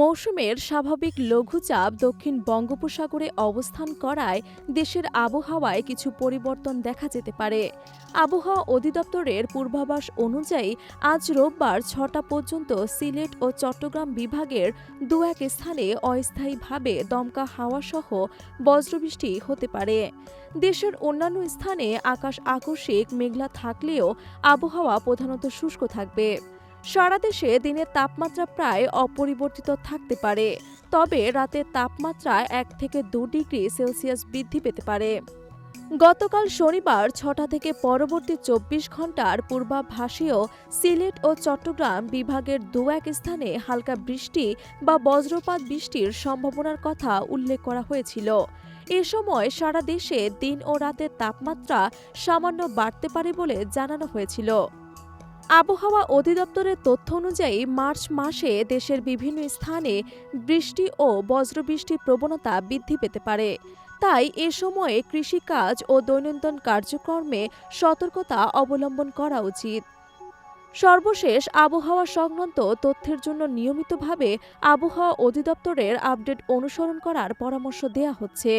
মৌসুমের স্বাভাবিক লঘুচাপ দক্ষিণ বঙ্গোপসাগরে অবস্থান করায় দেশের আবহাওয়ায় কিছু পরিবর্তন দেখা যেতে পারে। আবহাওয়া অধিদপ্তরের পূর্বাভাস অনুযায়ী, আজ রোববার ছটা পর্যন্ত সিলেট ও চট্টগ্রাম বিভাগের দু এক স্থানে অস্থায়ীভাবে দমকা হাওয়াসহ বজ্রবৃষ্টি হতে পারে। দেশের অন্যান্য স্থানে আকাশ আকস্মিক মেঘলা থাকলেও আবহাওয়া প্রধানত শুষ্ক থাকবে। সারা দেশে দিনের তাপমাত্রা প্রায় অপরিবর্তিত থাকতে পারে। তবে রাতের তাপমাত্রা এক থেকে দু ডিগ্রি সেলসিয়াস বৃদ্ধি পেতে পারে। গতকাল শনিবার ছটা থেকে পরবর্তী চব্বিশ ঘণ্টার পূর্বাভাসেও সিলেট ও চট্টগ্রাম বিভাগের দু এক স্থানে হালকা বৃষ্টি বা বজ্রপাত বৃষ্টির সম্ভাবনার কথা উল্লেখ করা হয়েছিল। এ সময় সারা দেশে দিন ও রাতের তাপমাত্রা সামান্য বাড়তে পারে বলে জানানো হয়েছিল। আবহাওয়া অধিদপ্তরের তথ্য অনুযায়ী মার্চ মাসে দেশের বিভিন্ন স্থানে বৃষ্টি ও বজ্রবৃষ্টির প্রবণতা বৃদ্ধি পেতে পারে। তাই এ সময়ে কৃষিকাজ ও দৈনন্দিন কার্যক্রমে সতর্কতা অবলম্বন করা উচিত। সর্বশেষ আবহাওয়া সংক্রান্ত তথ্যের জন্য নিয়মিতভাবে আবহাওয়া অধিদপ্তরের আপডেট অনুসরণ করার পরামর্শ দেওয়া হচ্ছে।